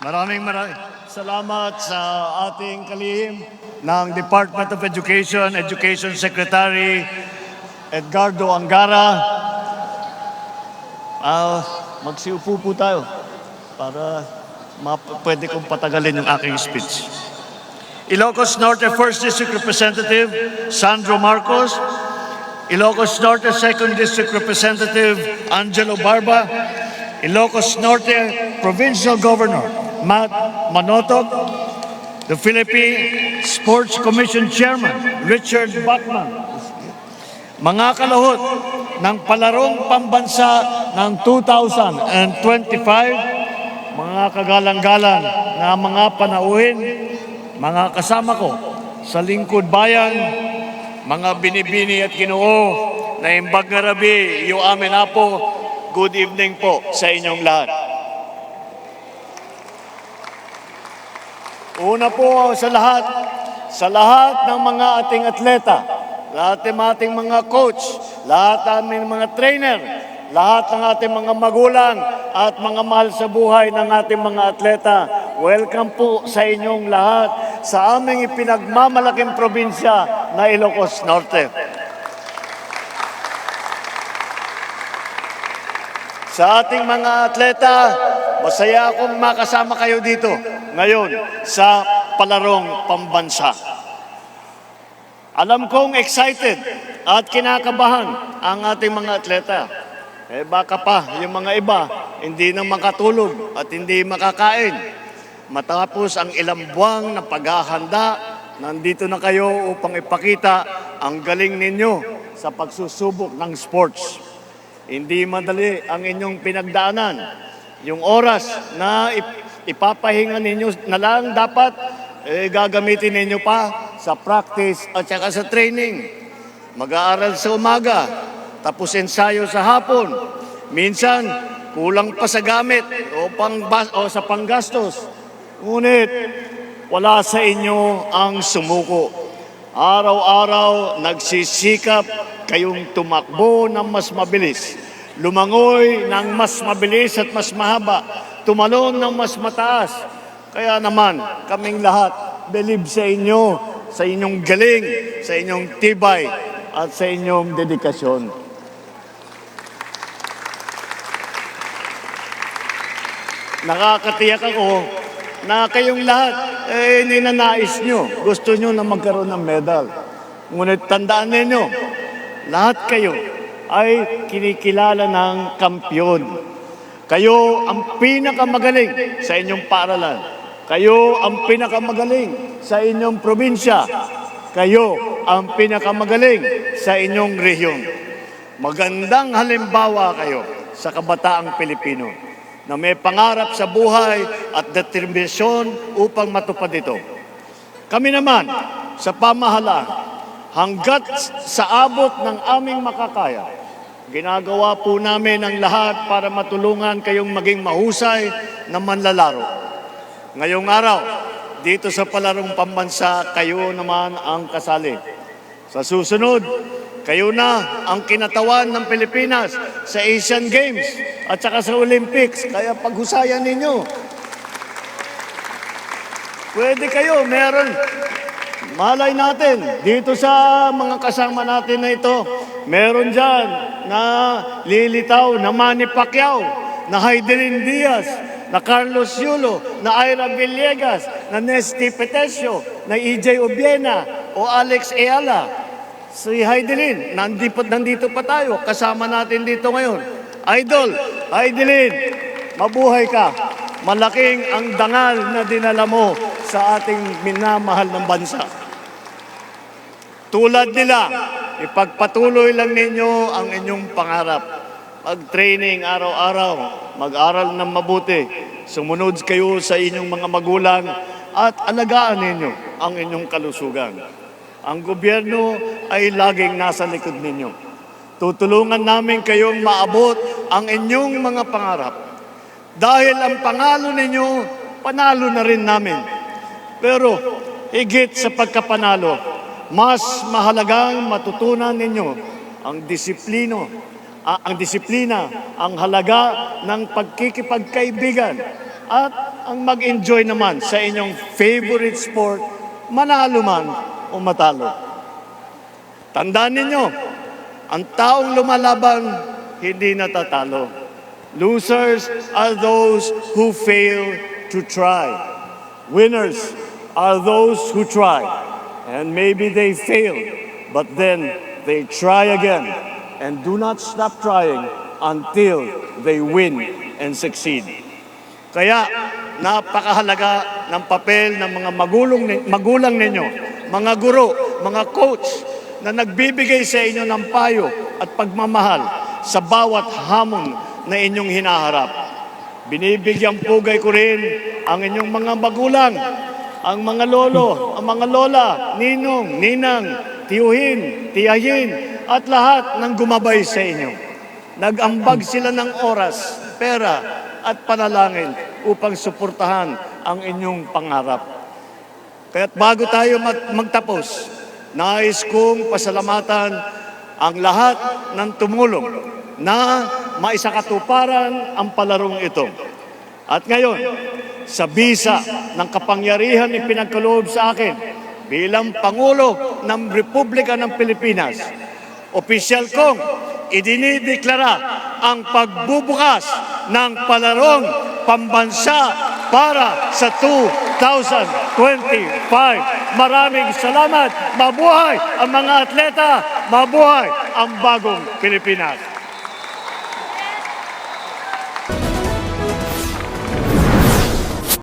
Maraming maraming salamat sa ating kalihim ng Department of Education, Education Secretary Edgardo Angara. Ah, magsiupo po tayo para pwede kong patagalin yung aking speech. Ilocos Norte 1st District Representative Sandro Marcos, Ilocos Norte 2nd District Representative Angelo Barba, Ilocos Norte Provincial Governor Matt Manotok, the Philippine Sports Commission Chairman Richard Bachman, mga kalahot ng palarong pambansa ng 2025, mga kagalang-galang na mga panauhin, mga kasama ko sa lingkod bayan, mga binibini at kinuo na imbag na rabi, iyo amin apo, good evening po sa inyong lahat. Una po sa lahat, sa lahat ng mga ating atleta, lahat ng ating mga coach, lahat ng aming mga trainer, lahat ng ating mga magulang at mga mahal sa buhay ng ating mga atleta, welcome po sa inyong lahat sa aming ipinagmamalaking probinsya na Ilocos Norte. Sa ating mga atleta, masaya akong makasama kayo dito ngayon sa palarong pambansa. Alam kong excited at kinakabahan ang ating mga atleta. Eh baka pa yung mga iba hindi na makatulog at hindi makakain. Matapos ang ilang buwang na paghahanda, nandito na kayo upang ipakita ang galing ninyo sa pagsusubok ng sports. Hindi madali ang inyong pinagdaanan. Yung oras na ip- ipapahinga ninyo na lang dapat eh, gagamitin ninyo pa sa practice at saka sa training. Mag-aaral sa umaga, tapos ensayo sa hapon. Minsan, kulang pa sa gamit o, pang o sa panggastos. Ngunit, wala sa inyo ang sumuko. Araw-araw nagsisikap kayong tumakbo ng mas mabilis, lumangoy ng mas mabilis at mas mahaba, tumalon ng mas mataas. Kaya naman, kaming lahat, believe sa inyo, sa inyong galing, sa inyong tibay, at sa inyong dedikasyon. Nakakatiyak ako na kayong lahat, eh, ninanais nyo. Gusto nyo na magkaroon ng medal. Ngunit tandaan ninyo, lahat kayo ay kinikilala ng kampyon. Kayo ang pinakamagaling sa inyong paaralan. Kayo ang pinakamagaling sa inyong probinsya. Kayo ang pinakamagaling sa inyong rehiyon. Magandang halimbawa kayo sa kabataang Pilipino na may pangarap sa buhay at determinasyon upang matupad ito. Kami naman sa pamahalaan, hanggat sa abot ng aming makakaya, ginagawa po namin ang lahat para matulungan kayong maging mahusay na manlalaro. Ngayong araw, dito sa palarong pambansa, kayo naman ang kasali. Sa susunod, kayo na ang kinatawan ng Pilipinas sa Asian Games at saka sa Olympics. Kaya paghusayan ninyo. Pwede kayo, meron. Malay natin, dito sa mga kasama natin na ito, meron dyan na lilitaw na Manny Pacquiao, na Heidelin Diaz, na Carlos Yulo, na Ira Villegas, na Nesty Petesio, na EJ Obiena, o Alex Eala. Si Heidelin, nandito, nandito pa tayo, kasama natin dito ngayon. Idol, Heidelin, mabuhay ka. Malaking ang dangal na dinala mo sa ating minamahal ng bansa. Tulad nila, ipagpatuloy lang ninyo ang inyong pangarap. Mag-training araw-araw, mag-aral ng mabuti, sumunod kayo sa inyong mga magulang at alagaan ninyo ang inyong kalusugan. Ang gobyerno ay laging nasa likod ninyo. Tutulungan namin kayong maabot ang inyong mga pangarap. Dahil ang pangalo ninyo, panalo na rin namin. Pero higit sa pagkapanalo, mas mahalagang matutunan ninyo ang disiplino, ah, ang disiplina, ang halaga ng pagkikipagkaibigan at ang mag-enjoy naman sa inyong favorite sport, manalo man o matalo. Tandaan ninyo, ang taong lumalaban, hindi natatalo. Losers are those who fail to try. Winners are those who try. And maybe they fail, but then they try again and do not stop trying until they win and succeed. Kaya napakahalaga ng papel ng mga magulong, magulang ninyo, mga guro, mga coach na nagbibigay sa inyo ng payo at pagmamahal sa bawat hamon na inyong hinaharap. Binibigyan pugay ko rin ang inyong mga magulang, ang mga lolo, ang mga lola, ninong, ninang, tiyuhin, tiyahin, at lahat ng gumabay sa inyo. Nag-ambag sila ng oras, pera, at panalangin upang suportahan ang inyong pangarap. Kaya't bago tayo mag- magtapos, nais kong pasalamatan ang lahat ng tumulong na maisakatuparan ang palarong ito. At ngayon, sa bisa ng kapangyarihan ni pinagkaloob sa akin bilang Pangulo ng Republika ng Pilipinas, opisyal kong idinideklara ang pagbubukas ng palarong pambansa para sa 2025. Maraming salamat. Mabuhay ang mga atleta. Mabuhay ang bagong Pilipinas.